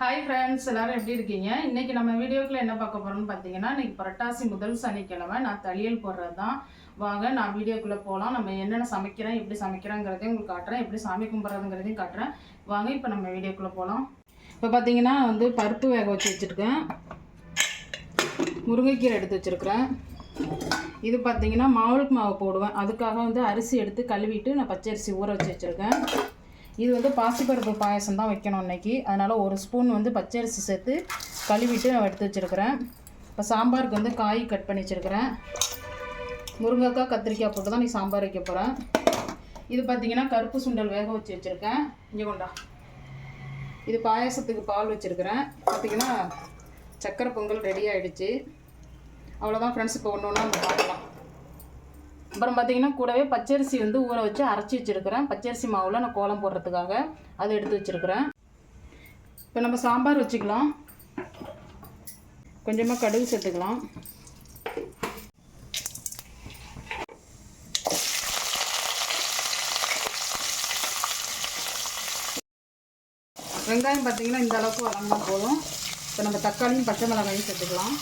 Hi friends எல்லாரும் எப்படி இருக்கீங்க? இன்னைக்கு நம்ம வீடியோக்குள்ளே என்ன பார்க்க போறோம்னு பார்த்தீங்கன்னா இன்னைக்கு புரட்டாசி முதல் சனிக்கிழமை. நான் தளியல் போடுறது தான் வாங்க நான் வீடியோக்குள்ளே போகலாம் நம்ம என்னென்ன சமைக்கிறேன் எப்படி சமைக்கிறேங்கிறதையும் உங்களுக்கு காட்டுறேன். எப்படி சாமி கும்பிட்றதுங்கிறதையும் காட்டுறேன். வாங்க இப்போ நம்ம வீடியோக்குள்ளே போகலாம் இப்போ பார்த்தீங்கன்னா வந்து பருப்பு வேக வச்சு வச்சுருக்கேன். முருங்கைக்கீரை எடுத்து வச்சுருக்கிறேன். இது பார்த்தீங்கன்னா மாவுளுக்கு மாவு போடுவேன். அதுக்காக வந்து அரிசி எடுத்து கழுவிட்டு நான் பச்சரிசி ஊற வச்சு வச்சுருக்கேன். இது வந்து பாசிப்பருப்பு பாயசம் தான் வைக்கணும் இன்றைக்கி அதனால் ஒரு ஸ்பூன் வந்து பச்சரிசி சேர்த்து கழுவிட்டு நான் எடுத்து வச்சுருக்கிறேன். இப்போ சாம்பாருக்கு வந்து காய் கட் பண்ணி வச்சுருக்கிறேன். முருங்கைக்காய் கத்திரிக்காய் போட்டு தான் நீ சாம்பார் வைக்க போகிறேன் இது பார்த்தீங்கன்னா கருப்பு சுண்டல் வேக வச்சு வச்சுருக்கேன். இங்கே கொண்டா. இது பாயாசத்துக்கு பால் வச்சுருக்கிறேன். பார்த்தீங்கன்னா சக்கரை பொங்கல் ரெடி ஆகிடுச்சு அவ்வளோதான் ஃப்ரெண்ட்ஸ் இப்போ ஒன்று ஒன்றா நம்ம பார்க்கலாம். அப்புறம் பார்த்தீங்கன்னா கூடவே பச்சரிசி வந்து ஊற வச்சு அரைச்சி வச்சுருக்கிறேன். பச்சரிசி மாவில் நான் கோலம் போடுறதுக்காக அதை எடுத்து வச்சுருக்கிறேன். இப்போ நம்ம சாம்பார் வச்சுக்கலாம். கொஞ்சமாக கடுகு சேர்த்துக்கலாம். வெங்காயம் பார்த்தீங்கன்னா இந்த அளவுக்கு வளர்ந்தா போதும். இப்போ நம்ம தக்காளியும் பச்சை மிளகாயும் சேர்த்துக்கலாம்.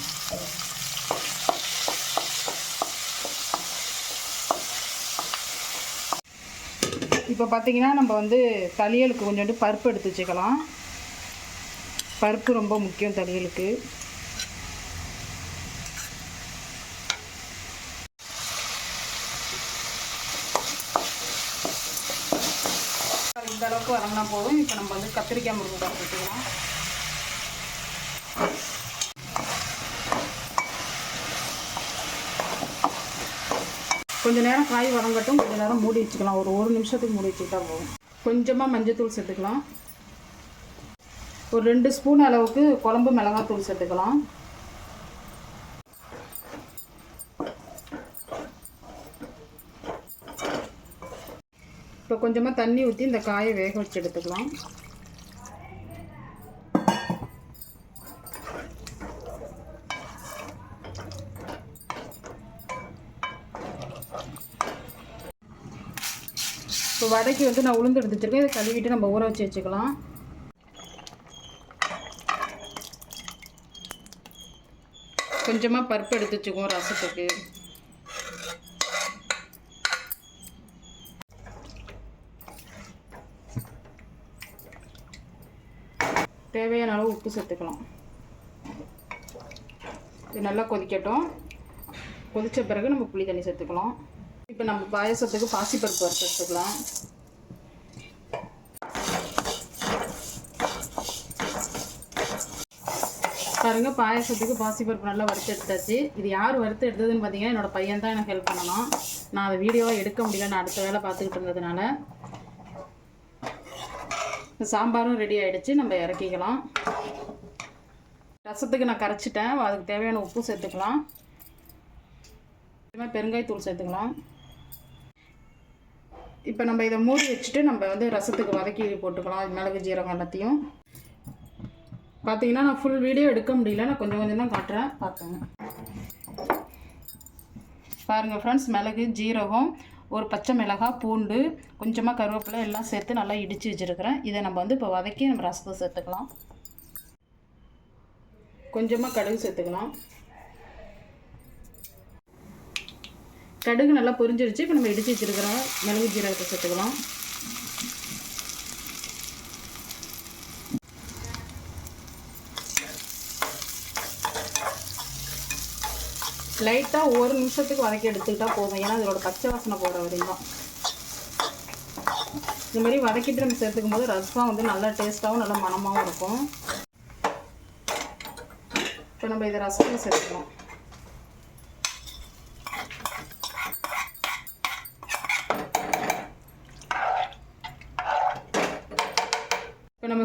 இப்போ பார்த்தீங்கன்னா நம்ம வந்து தலியலுக்கு கொஞ்சோண்டு பருப்பு எடுத்து வச்சுக்கலாம். பருப்பு ரொம்ப முக்கியம் தலியலுக்கு இந்த அளவுக்கு வரங்கினா போதும். இப்போ நம்ம வந்து கத்திரிக்காய் முருங்கை வச்சுக்கலாம் கொஞ்சம் நேரம் காய் வதங்கட்டும் கொஞ்சம் நேரம் மூடி வச்சுக்கலாம். ஒரு ஒரு நிமிஷத்துக்கு மூடி வச்சுக்கிட்டா போகும் கொஞ்சமாக மஞ்சத்தூள் சேர்த்துக்கலாம். ஒரு ரெண்டு ஸ்பூன் அளவுக்கு குழம்பு மிளகாத்தூள் சேர்த்துக்கலாம். இப்போ கொஞ்சமாக தண்ணி ஊற்றி இந்த காயை வேக வச்சு எடுத்துக்கலாம். இப்போ வடைக்கு வந்து நான் உளுந்து எடுத்து வச்சுருக்கேன். இதை கழுவிட்டு நம்ம ஊற வச்சு வச்சுக்கலாம். கொஞ்சமாக பருப்பு எடுத்து வச்சுக்குவோம் ரசத்துக்கு. தேவையான அளவு உப்பு சேர்த்துக்கலாம். இது நல்லா கொதிக்கட்டும். கொதித்த பிறகு நம்ம புளி தண்ணி சேர்த்துக்கலாம். இப்போ நம்ம பாயசத்துக்கு பாசிப்பருப்பு வறுத்து எடுத்துக்கலாம் பாருங்கள் பாயசத்துக்கு பாசிப்பருப்பு நல்லா வறுத்து எடுத்தாச்சு. இது யார் வறுத்து எடுத்ததுன்னு பார்த்தீங்கன்னா என்னோட பையன் தான் எனக்கு ஹெல்ப் பண்ணணும் நான் அதை வீடியோவாக எடுக்க முடியல நான் அடுத்த வேலை பார்த்துக்கிட்டு இருந்ததுனால. சாம்பாரும் ரெடி ஆகிடுச்சு நம்ம இறக்கிக்கலாம். ரசத்துக்கு நான் கரைச்சிட்டேன் அதுக்கு தேவையான உப்பு சேர்த்துக்கலாம். பெருங்காயத்தூள் சேர்த்துக்கலாம். இப்போ நம்ம இதை மூடி வச்சுட்டு நம்ம வந்து ரசத்துக்கு வதக்கி போட்டுக்கலாம். மிளகு ஜீரகம் எல்லாத்தையும். பார்த்தீங்கன்னா நான் ஃபுல் வீடியோ எடுக்க முடியல. நான் கொஞ்சம் கொஞ்சம் தான் காட்டுறேன். பார்த்துங்க பாருங்கள் ஃப்ரெண்ட்ஸ் மிளகு ஜீரகம் ஒரு பச்சை மிளகாய் பூண்டு கொஞ்சமாக கருவேப்பிலை எல்லாம் சேர்த்து நல்லா இடித்து வச்சுருக்கிறேன். இதை நம்ம வந்து இப்போ வதக்கி நம்ம ரசத்தை சேர்த்துக்கலாம். கொஞ்சமாக கடுகு சேர்த்துக்கலாம். கடுகு நல்லா பொரிஞ்சிருச்சு. இப்போ நம்ம இடித்து வச்சுருக்கிற மிளகு ஜீரகத்தை சேர்த்துக்கலாம். லைட்டாக ஒரு நிமிஷத்துக்கு வதக்கி எடுத்துக்கிட்டால் போதும். ஏன்னா அதோட பச்சை வாசனை போகிற வரையும் தான் இந்த மாதிரி வதக்கிட்டு நம்ம சேர்த்துக்கும் போது ரசம் வந்து நல்லா டேஸ்ட்டாகவும் நல்லா மணமாகவும் இருக்கும். இப்போ நம்ம இதை ரசத்தில் சேர்த்துக்கலாம்.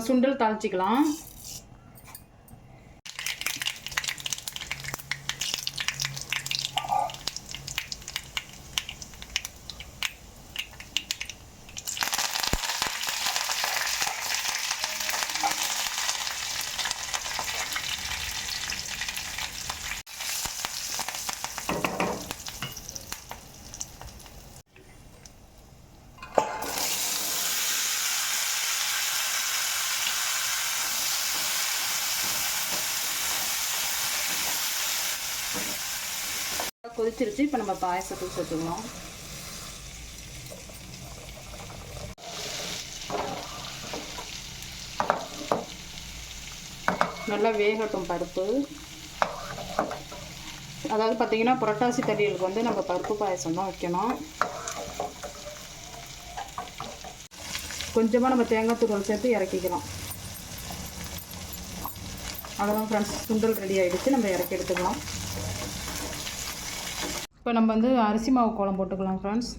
சுண்டல் தாளிச்சிக்கலாம். கொதிச்சிருச்சு. இப்போ நம்ம பாயசத்துக்கு சேர்த்துக்கலாம். நல்லா வேகட்டும் பருப்பு. அதாவது பார்த்தீங்கன்னா புரட்டாசி தடியலுக்கு வந்து நம்ம பருப்பு பாயசம் தான் வைக்கணும். கொஞ்சமாக நம்ம தேங்காய் தூள் சேர்த்து இறக்கிக்கலாம். அவ்வளோதான் ஃப்ரெண்ட்ஸ் சுண்டல் ரெடி ஆகிடுச்சு நம்ம இறக்கி எடுத்துக்கலாம். இப்போ நம்ம வந்து அரிசி மாவு கோலம் போட்டுக்கலாம் ஃப்ரெண்ட்ஸ்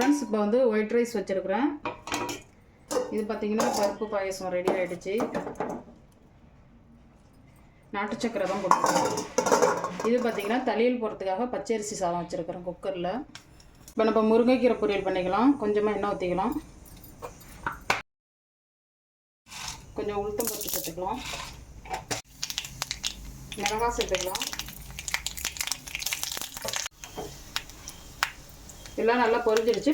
ஃப்ரெண்ட்ஸ் இப்போ வந்து ஒயிட் ரைஸ் வச்சுருக்குறேன். இது பார்த்தீங்கன்னா பருப்பு பாயசம் ரெடி ஆகிடுச்சு நாட்டு சக்கரை தான் போட்டுருக்கேன் இது பார்த்தீங்கன்னா தலையில் போகிறதுக்காக பச்சரிசி சாதம் வச்சுருக்கிறேன் குக்கரில் இப்போ நம்ம முருங்கைக்கீரை பொரியல் பண்ணிக்கலாம். கொஞ்சமாக எண்ணெய் ஊற்றிக்கலாம் கொஞ்சம் உளுத்தம் பருப்பு சேர்த்துக்கலாம். மிளகா சேர்த்துக்கலாம். எல்லாம் நல்லா பொரிஞ்சிடுச்சு.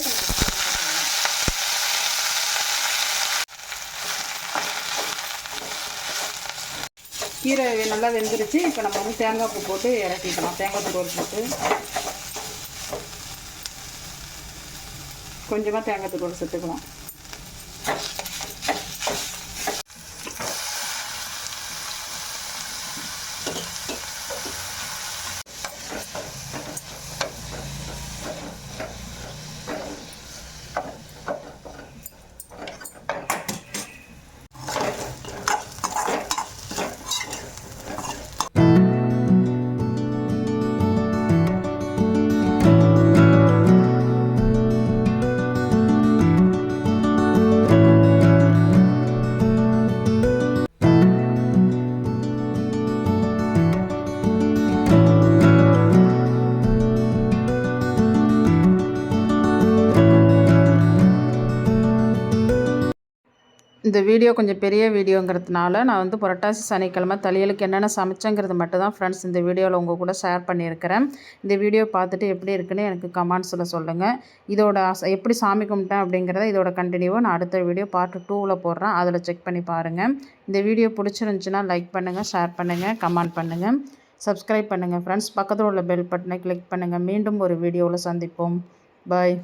கீரை நல்லா வெந்துருச்சு. இப்போ நம்ம வந்து தேங்காய் பூ போட்டு இறக்கிக்கலாம். தேங்காய் பூ போட்டு கொஞ்சமாக தேங்காய் தூள் சேர்த்துக்கலாம். இந்த வீடியோ கொஞ்சம் பெரிய வீடியோங்கிறதுனால நான் வந்து புரட்டாசி சனிக்கிழமை தலையலுக்கு என்னென்ன சமைச்சேங்கிறது மட்டும் தான் ஃப்ரெண்ட்ஸ் இந்த வீடியோவில் உங்கள் கூட ஷேர் பண்ணியிருக்கிறேன். இந்த வீடியோ பார்த்துட்டு எப்படி இருக்குன்னு எனக்கு கமெண்ட்ஸில் சொல்லுங்கள் இதோட எப்படி சாமி கும்பிட்டேன் அப்படிங்கிறத இதோட கண்டினியூவாக நான் அடுத்த வீடியோ பார்ட் டூவில் போடுறேன். அதில் செக் பண்ணி பாருங்கள் இந்த வீடியோ பிடிச்சிருந்துச்சுன்னா லைக் பண்ணுங்கள் ஷேர் பண்ணுங்கள் கமெண்ட் பண்ணுங்கள் சப்ஸ்கிரைப் பண்ணுங்கள் ஃப்ரெண்ட்ஸ் பக்கத்தில் உள்ள பெல் பட்டனை கிளிக் பண்ணுங்கள் மீண்டும் ஒரு வீடியோவில் சந்திப்போம். பாய்